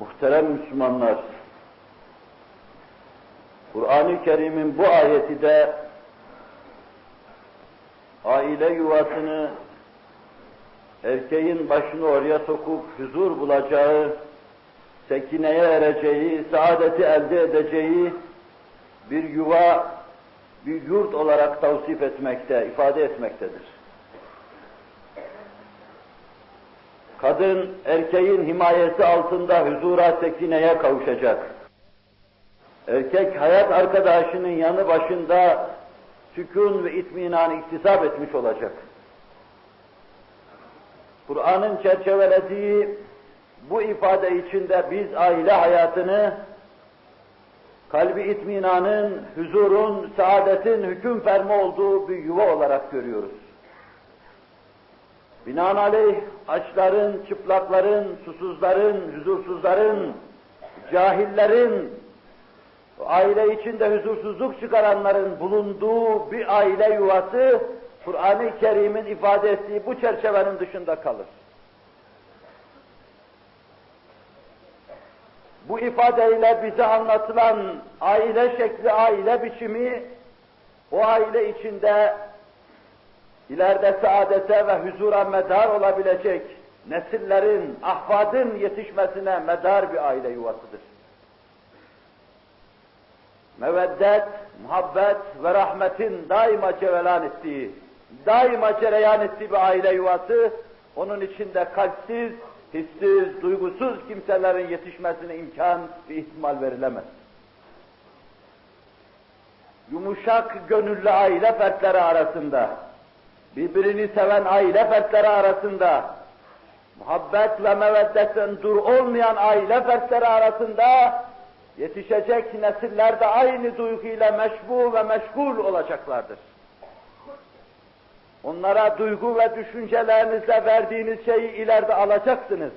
Muhterem Müslümanlar, Kur'an-ı Kerim'in bu ayeti de aile yuvasını erkeğin başını oraya sokup huzur bulacağı, sekineye ereceği, saadeti elde edeceği bir yuva, bir yurt olarak tavsif etmekte, ifade etmektedir. Kadın erkeğin himayesi altında huzura, sekineye kavuşacak. Erkek hayat arkadaşının yanı başında sükun ve itminan iktisap etmiş olacak. Kur'an'ın çerçevelediği bu ifade içinde biz aile hayatını kalbi itminanın, huzurun, saadetin hüküm ferma olduğu bir yuva olarak görüyoruz. Binaenaleyh açların, çıplakların, susuzların, huzursuzların, cahillerin, aile içinde huzursuzluk çıkaranların bulunduğu bir aile yuvası, Kur'an-ı Kerim'in ifade ettiği bu çerçevenin dışında kalır. Bu ifadeyle bize anlatılan aile şekli, aile biçimi, o aile içinde ileride saadete ve huzura medar olabilecek nesillerin, ahvadın yetişmesine medar bir aile yuvasıdır. Meveddet, muhabbet ve rahmetin daima cevelan ettiği, daima cereyan ettiği bir aile yuvası, onun içinde kalpsiz, hissiz, duygusuz kimselerin yetişmesine imkan ve ihtimal verilemez. Yumuşak gönüllü aile fertleri arasında, birbirini seven aile fertleri arasında, muhabbet ve meveddetten dur olmayan aile fertleri arasında yetişecek nesiller de aynı duyguyla meşbu ve meşgul olacaklardır. Onlara duygu ve düşüncelerinizle verdiğiniz şeyi ileride alacaksınız.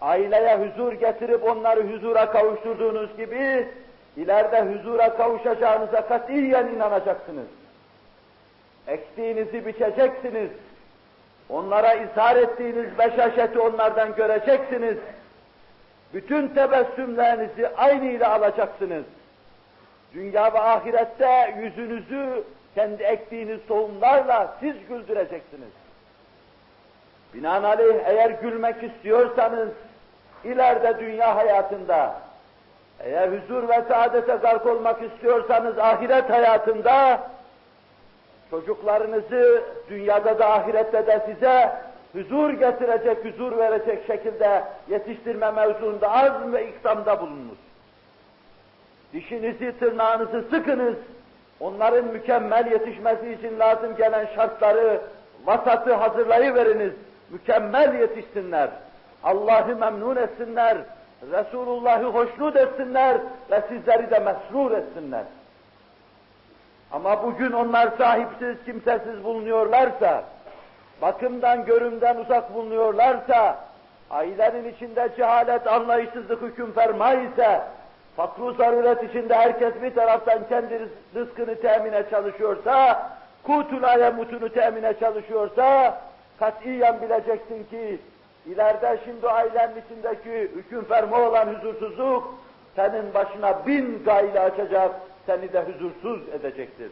Aileye huzur getirip onları huzura kavuşturduğunuz gibi, ileride huzura kavuşacağınıza katiyen inanacaksınız. Ektiğinizi biçeceksiniz. Onlara izhar ettiğiniz beşaşeti onlardan göreceksiniz. Bütün tebessümlerinizi aynı ile alacaksınız. Dünya ve ahirette yüzünüzü kendi ektiğiniz tohumlarla siz güldüreceksiniz. Binaenaleyh eğer gülmek istiyorsanız, ileride dünya hayatında, eğer huzur ve saadete gark olmak istiyorsanız ahiret hayatında, çocuklarınızı dünyada da ahirette de size huzur getirecek, huzur verecek şekilde yetiştirme mevzuunda azm ve iksamda bulununuz. Dişinizi, tırnağınızı sıkınız, onların mükemmel yetişmesi için lazım gelen şartları, vasatı hazırlayıveriniz, mükemmel yetişsinler, Allah'ı memnun etsinler, Resulullah'ı hoşnut etsinler ve sizleri de mesrur etsinler. Ama bugün onlar sahipsiz, kimsesiz bulunuyorlarsa, bakımdan, görümden uzak bulunuyorlarsa, ailenin içinde cehalet, anlayışsızlık hüküm ferma ise, fakru zaruret içinde herkes bir taraftan kendi rızkını temine çalışıyorsa, kutulaya mutunu temine çalışıyorsa, katiyen bileceksin ki, ileride şimdi ailenin içindeki hüküm ferma olan huzursuzluk, senin başına bin gayle açacak, seni de huzursuz edecektir.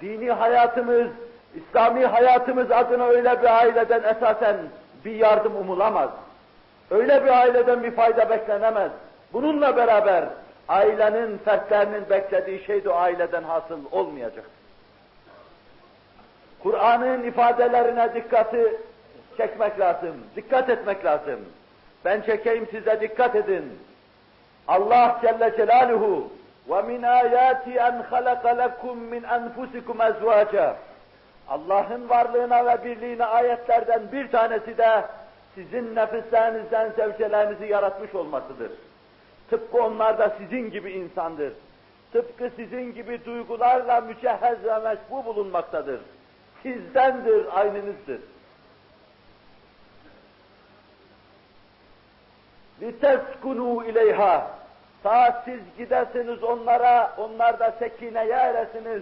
Dini hayatımız, İslami hayatımız adına öyle bir aileden esasen bir yardım umulamaz. Öyle bir aileden bir fayda beklenemez. Bununla beraber ailenin, fertlerinin beklediği şey de aileden hasıl olmayacak. Kur'an'ın ifadelerine dikkati çekmek lazım, dikkat etmek lazım. Ben çekeyim size dikkat edin. Allah Celle Celaluhu وَمِنْ آيَاتِ أَنْ خَلَقَ لَكُمْ مِنْ أَنْفُسِكُمْ أَزْوَاجًا Allah'ın varlığına ve birliğine ayetlerden bir tanesi de sizin nefislerinizden zevcelerinizi yaratmış olmasıdır. Tıpkı onlar da sizin gibi insandır. Tıpkı sizin gibi duygularla mücehhez ve meşbu bulunmaktadır. Sizdendir, aynınızdır. لِتَسْكُنُوا اِلَيْهَا Ta siz gidesiniz onlara, onlar da sekineye eresiniz,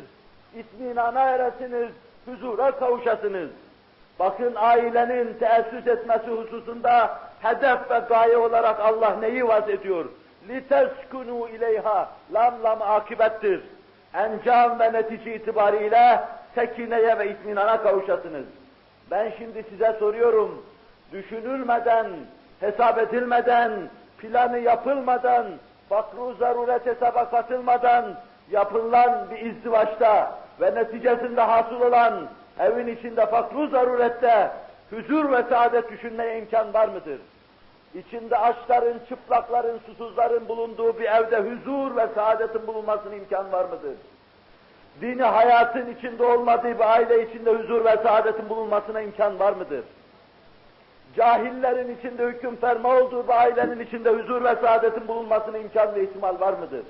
itminana eresiniz, huzura kavuşasınız. Bakın ailenin teessüs etmesi hususunda hedef ve gaye olarak Allah neyi vaz ediyor? لِتَسْكُنُوا اِلَيْهَا Lam lam akibettir. Encam ve netice itibariyle sekineye ve itminana kavuşasınız. Ben şimdi size soruyorum, düşünülmeden, hesap edilmeden, planı yapılmadan, fakru zaruret hesaba katılmadan yapılan bir izdivaçta ve neticesinde hasıl olan evin içinde fakru zarurette huzur ve saadet düşünmeye imkan var mıdır? İçinde açların, çıplakların, susuzların bulunduğu bir evde huzur ve saadetin bulunmasına imkan var mıdır? Dini hayatın içinde olmadığı bir aile içinde huzur ve saadetin bulunmasına imkan var mıdır? Cahillerin içinde hüküm ferma olduğu bir ailenin içinde huzur ve saadetin bulunmasına imkan ve ihtimal var mıdır?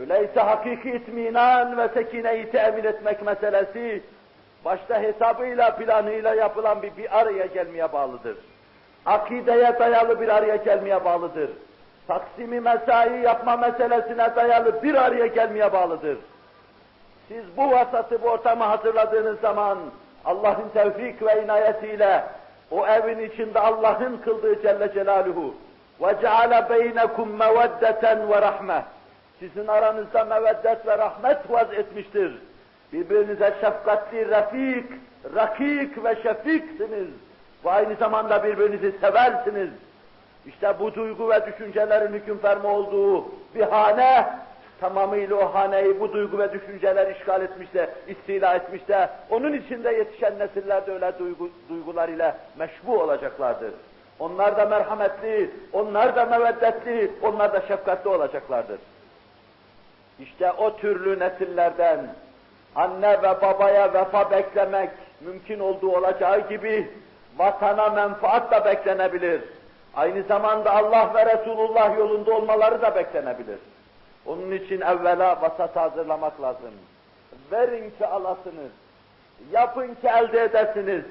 Öyleyse hakiki itminan ve sekineyi temin etmek meselesi, başta hesabıyla, planıyla yapılan bir, bir araya gelmeye bağlıdır. Akideye dayalı bir araya gelmeye bağlıdır. Taksimi mesai yapma meselesine dayalı bir araya gelmeye bağlıdır. Siz bu vasatı, bu ortamı hazırladığınız zaman Allah'ın tevfik ve inayetiyle o evin içinde Allah'ın kıldığı Celle Celaluhu وَجَعَلَ بَيْنَكُمْ مَوَدَّةً وَرَحْمَةً Sizin aranızda meveddet ve rahmet vaz etmiştir. Birbirinize şefkatli, refik, rakik ve şefiksiniz. Ve aynı zamanda birbirinizi seversiniz. İşte bu duygu ve düşüncelerin hüküm ferma olduğu bir hane, tamamıyla o haneyi bu duygu ve düşünceler işgal etmişse, istila etmişse, onun içinde yetişen nesiller de öyle duygu, duygular ile meşbu olacaklardır. Onlar da merhametli, onlar da meveddetli, onlar da şefkatli olacaklardır. İşte o türlü nesillerden anne ve babaya vefa beklemek mümkün olduğu olacağı gibi vatana menfaat da beklenebilir. Aynı zamanda Allah ve Resulullah yolunda olmaları da beklenebilir. Onun için evvela vasat hazırlamak lazım. Verin ki alasınız, yapın ki elde edesiniz,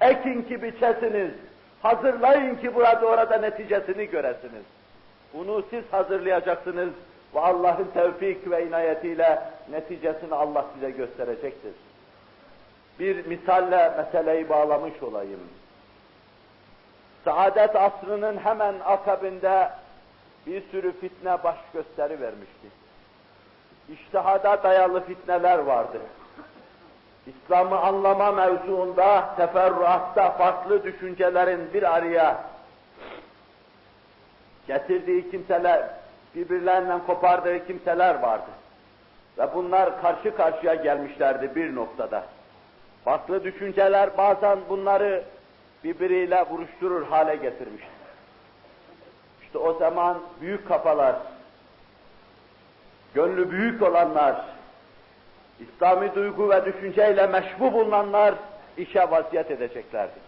ekin ki biçesiniz, hazırlayın ki burada orada neticesini göresiniz. Bunu siz hazırlayacaksınız ve Allah'ın tevfik ve inayetiyle neticesini Allah size gösterecektir. Bir misalle meseleyi bağlamış olayım. Saadet asrının hemen akabinde bir sürü fitne baş gösteri vermişti. İştihada dayalı fitneler vardı. İslam'ı anlama mevzuunda, teferruatta farklı düşüncelerin bir araya getirdiği kimseler, birbirlerinden kopardığı kimseler vardı. Ve bunlar karşı karşıya gelmişlerdi bir noktada. Farklı düşünceler bazen bunları birbiriyle vuruşturur hale getirmiştir. İşte o zaman büyük kafalar, gönlü büyük olanlar, İslami duygu ve düşünceyle meşbu bulunanlar işe vaziyet edeceklerdi.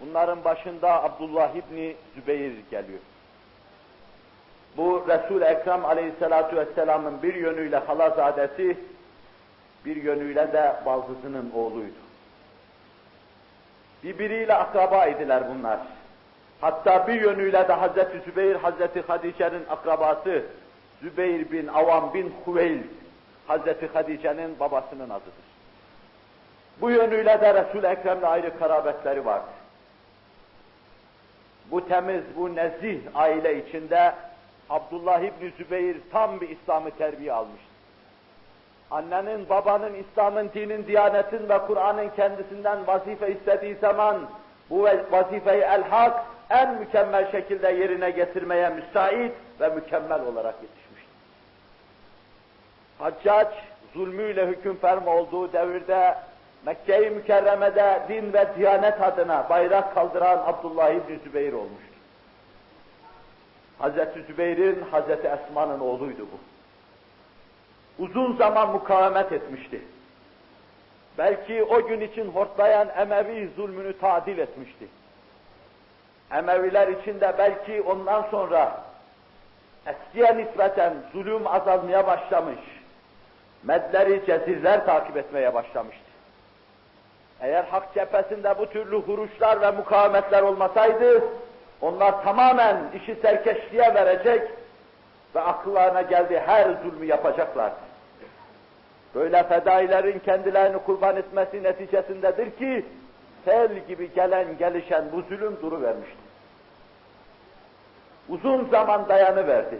Bunların başında Abdullah İbni Zübeyir geliyor. Bu Resul-i Ekrem aleyhissalatu vesselamın bir yönüyle halazadesi, bir yönüyle de baldızının oğluydu. Birbiriyle akraba idiler bunlar. Hatta bir yönüyle de Hazreti Zübeyir, Hazreti Hadice'nin akrabası Zübeyir bin Avam bin Huveyl, Hazreti Hadice'nin babasının adıdır. Bu yönüyle de Resul-i Ekrem'le ayrı karabetleri vardı. Bu temiz, bu nezih aile içinde Abdullah İbni Zübeyir tam bir İslam'ı terbiye almıştı. Annenin, babanın, İslam'ın, dinin, diyanetin ve Kur'an'ın kendisinden vazife istediği zaman bu vazifeyi elhak en mükemmel şekilde yerine getirmeye müsait ve mükemmel olarak yetişmiştir. Haccac, zulmüyle hüküm ferma olduğu devirde Mekke-i Mükerreme'de din ve diyanet adına bayrak kaldıran Abdullah İbni Zübeyir olmuştur. Hazreti Zübeyir'in, Hazreti Esma'nın oğluydu bu. Uzun zaman mukavemet etmişti. Belki o gün için hortlayan Emevi zulmünü tadil etmişti. Emeviler içinde belki ondan sonra eskiye nispeten zulüm azalmaya başlamış. Medleri, cezirler takip etmeye başlamıştı. Eğer hak cephesinde bu türlü huruşlar ve mukavemetler olmasaydı, onlar tamamen işi serkeşliğe verecek ve akıllarına geldiği her zulmü yapacaklar. Böyle fedailerin kendilerini kurban etmesi neticesindedir ki, sel gibi gelen gelişen bu zulüm duru vermiştir. Uzun zaman dayanıverdi.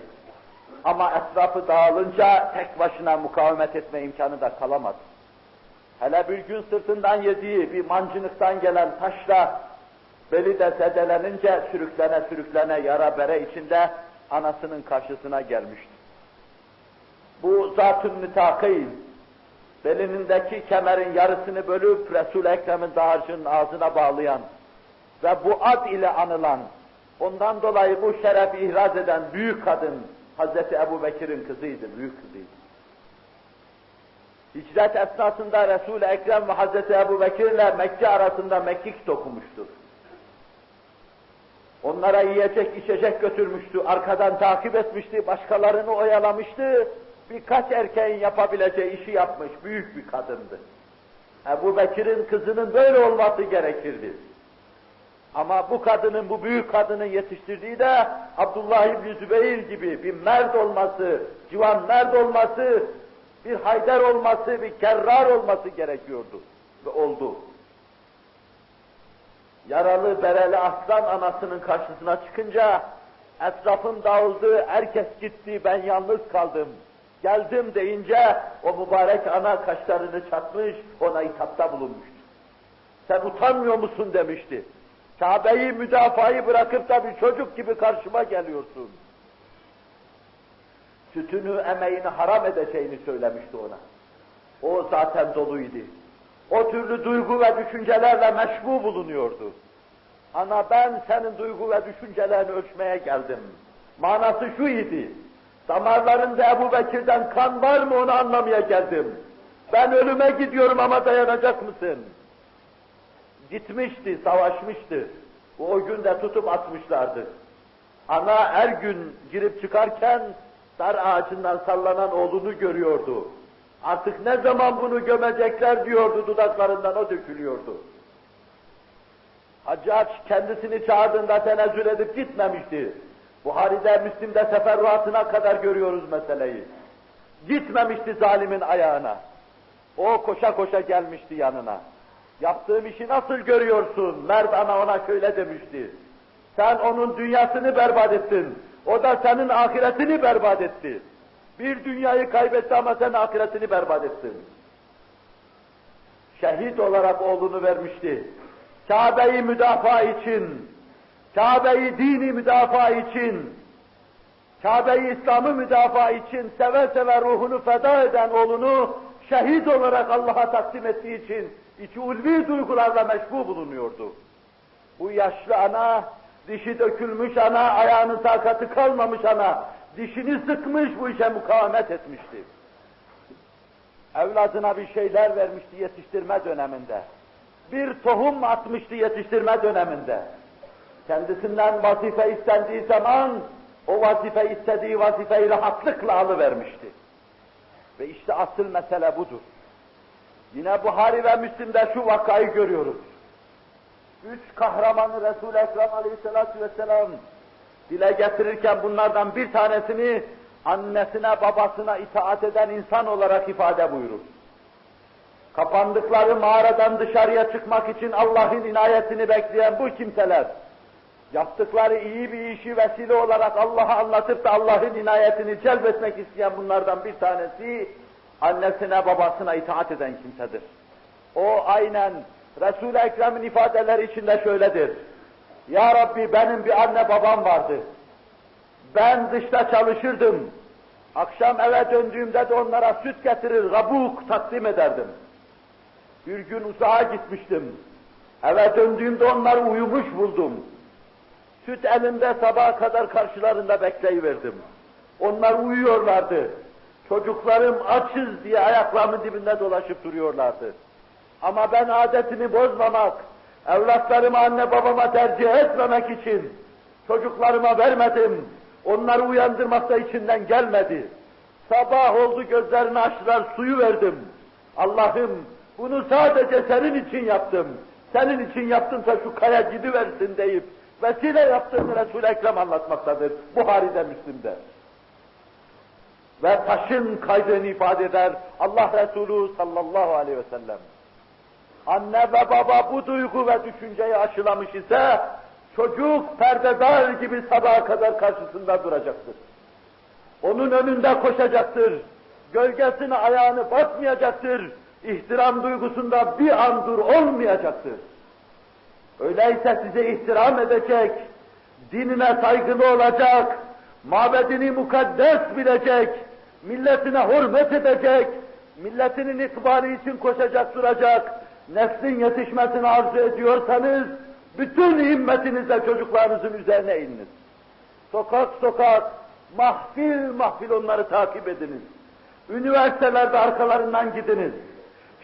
Ama etrafı dağılınca tek başına mukavemet etme imkanı da kalamadı. Hele bir gün sırtından yediği bir mancınıktan gelen taşla beli de zedelenince sürüklene sürüklene yara bere içinde anasının karşısına gelmişti. Bu zat-ı mütakîn, belinindeki kemerin yarısını bölüp Resul-i Ekrem'in dağarcının ağzına bağlayan ve bu ad ile anılan, ondan dolayı bu şerefi ihraz eden büyük kadın, Hazreti Ebu Bekir'in kızıydı, büyük kızıydı. Hicret esnasında Resul-i Ekrem ve Hazreti Ebu Bekir ile Mekke arasında mekik dokunmuştur. Onlara yiyecek içecek götürmüştü, arkadan takip etmişti, başkalarını oyalamıştı. Birkaç erkeğin yapabileceği işi yapmış, büyük bir kadındı. Ebu Bekir'in kızının böyle olması gerekirdi. Ama bu kadının, bu büyük kadının yetiştirdiği de Abdullah İbni Zübeyir gibi bir mert olması, civan mert olması, bir Haydar olması, bir Kerrar olması gerekiyordu. Ve oldu. Yaralı, bereli aslan anasının karşısına çıkınca, etrafım dağıldı, herkes gitti, ben yalnız kaldım. Geldim deyince, o mübarek ana kaşlarını çatmış, ona hitapta bulunmuştu. Sen utanmıyor musun demişti. Kabe'yi müdafayı bırakıp da bir çocuk gibi karşıma geliyorsun. Sütünü, emeğini haram edeceğini söylemişti ona. O zaten doluydu. O türlü duygu ve düşüncelerle meşbu bulunuyordu. Ana ben senin duygu ve düşüncelerini ölçmeye geldim. Manası şu idi. Damarlarında Ebu Bekir'den kan var mı onu anlamaya geldim. Ben ölüme gidiyorum ama dayanacak mısın? Gitmişti, savaşmıştı. Bu o gün de tutup atmışlardı. Ana her gün girip çıkarken dar ağacından sallanan oğlunu görüyordu. Artık ne zaman bunu gömecekler diyordu, dudaklarından o dökülüyordu. Haccac kendisini çağırdığında tenezzül edip gitmemişti. Buhari'de, Müslim'de seferruatına kadar görüyoruz meseleyi. Gitmemişti zalimin ayağına. O koşa koşa gelmişti yanına. Yaptığım işi nasıl görüyorsun? Mert ana ona şöyle demişti. Sen onun dünyasını berbat ettin. O da senin ahiretini berbat etti. Bir dünyayı kaybetti ama sen ahiretini berbat ettin. Şehit olarak oğlunu vermişti. Kabe'yi müdafaa için, Kabe'yi dini müdafaa için, Kabe'yi İslam'ı müdafaa için seve seve ruhunu feda eden oğlunu şehit olarak Allah'a takdim ettiği için içi ulvi duygularla meşbu bulunuyordu. Bu yaşlı ana, dişi dökülmüş ana, ayağının takatı kalmamış ana, dişini sıkmış bu işe mukavemet etmişti. Evladına bir şeyler vermişti yetiştirme döneminde. Bir tohum atmıştı yetiştirme döneminde. Kendisinden vazife istendiği zaman o vazife istediği vazifeyi rahatlıkla alıvermişti. Ve işte asıl mesele budur. Yine Buhari ve Müslim'de şu vakayı görüyoruz. Üç kahramanı Resul-i Ekrem aleyhissalatü vesselam dile getirirken bunlardan bir tanesini annesine babasına itaat eden insan olarak ifade buyurur. Kapandıkları mağaradan dışarıya çıkmak için Allah'ın inayetini bekleyen bu kimseler, yaptıkları iyi bir işi vesile olarak Allah'a anlatıp da Allah'ın inayetini celbetmek isteyen bunlardan bir tanesi, annesine babasına itaat eden kimsedir. O aynen Resul-i Ekrem'in ifadeleri içinde şöyledir. Ya Rabbi benim bir anne babam vardı. Ben dışta çalışırdım. Akşam eve döndüğümde de onlara süt getirir, gabuk takdim ederdim. Bir gün uzağa gitmiştim. Eve döndüğümde onları uyumuş buldum. Süt elimde sabaha kadar karşılarında bekleyiverdim. Onlar uyuyorlardı. Çocuklarım açız diye ayaklarımın dibinde dolaşıp duruyorlardı. Ama ben adetimi bozmamak, evlatlarımı anne babama tercih etmemek için çocuklarıma vermedim. Onları uyandırmak da içinden gelmedi. Sabah oldu gözlerini açtılar, suyu verdim. Allah'ım bunu sadece senin için yaptım. Senin için yaptımsa şu kaya gidiversin deyip vesile yaptığını Resul-i Ekrem anlatmaktadır. Buhari'de, Müslim'de. Ve taşın kaydını ifade eder Allah Resulü sallallahu aleyhi ve sellem. Anne ve baba bu duygu ve düşünceyi aşılamış ise çocuk perdedar gibi sabaha kadar karşısında duracaktır. Onun önünde koşacaktır. Gölgesine ayağını basmayacaktır. İhtiram duygusunda bir an dur olmayacaktır. Öyleyse size ihtiram edecek, dinine saygılı olacak, mabedini mukaddes bilecek, milletine hürmet edecek, milletinin ikbali için koşacak duracak, neslin yetişmesini arzu ediyorsanız, bütün himmetinizle çocuklarınızın üzerine ininiz. Sokak sokak, mahfil mahfil onları takip ediniz. Üniversitelerde arkalarından gidiniz.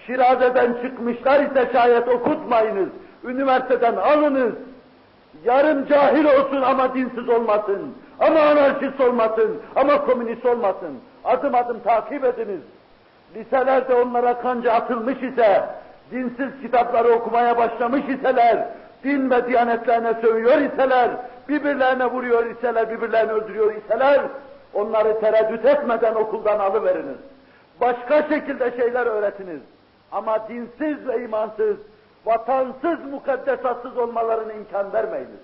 Şiraze'den çıkmışlar ise şayet okutmayınız. Üniversiteden alınız. Yarım cahil olsun ama dinsiz olmasın. Ama anarşist olmasın. Ama komünist olmasın. Adım adım takip ediniz. Liselerde onlara kanca atılmış ise, dinsiz kitapları okumaya başlamış iseler, din ve diyanetlerine sövüyor iseler, birbirlerine vuruyor iseler, birbirlerini öldürüyor iseler, onları tereddüt etmeden okuldan alıveriniz. Başka şekilde şeyler öğretiniz. Ama dinsiz ve imansız, vatansız, mukaddesatsız olmalarına imkan vermeyiniz.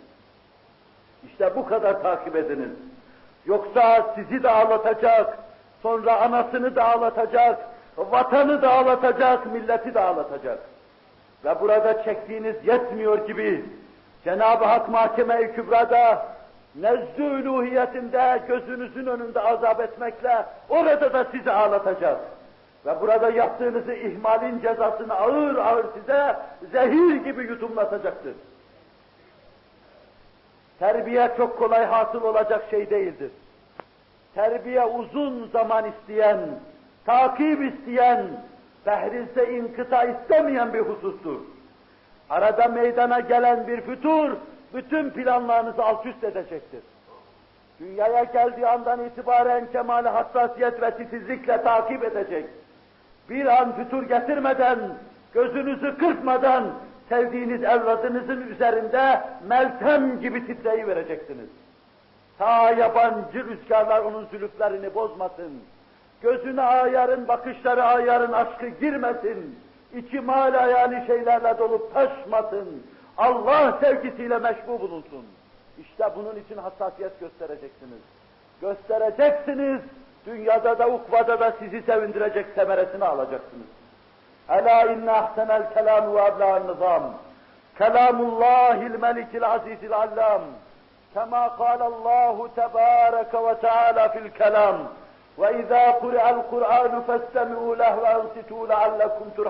İşte bu kadar takip ediniz. Yoksa sizi de ağlatacak, sonra anasını da ağlatacak, vatanı da ağlatacak, milleti de ağlatacak. Ve burada çektiğiniz yetmiyor gibi Cenab-ı Hak Mahkeme-i Kübra'da nezdü uluhiyetinde gözünüzün önünde azap etmekle orada da sizi ağlatacak. Ve burada yaptığınızı ihmalin cezasını ağır ağır size zehir gibi yudumlatacaktır. Terbiye çok kolay hasıl olacak şey değildir. Terbiye uzun zaman isteyen, takip isteyen, behrizde inkıta istemeyen bir husustur. Arada meydana gelen bir fütur, bütün planlarınızı alt üst edecektir. Dünyaya geldiği andan itibaren kemale hassasiyet ve titizlikle takip edecek. Bir an fütur getirmeden, gözünüzü kırpmadan, sevdiğiniz evladınızın üzerinde meltem gibi titreyi vereceksiniz. Ta yabancı rüzgarlar onun zülüflerini bozmasın. Gözüne ayarın, bakışları ayarın, aşkı girmesin. İçi mal hayali şeylerle dolup taşmasın. Allah sevgisiyle meşbu bulunsun. İşte bunun için hassasiyet göstereceksiniz. Göstereceksiniz, dünyada da ukvada da sizi sevindirecek semeresini alacaksınız. Ela inne ahsenel kelam ve nizam. Kelamullahil melikil azizil allam. كما قال الله تبارك وتعالى في الكلام. وإذا قرأ القرآن فاستمعوا له وأنصتوا لعلكم ترحمون.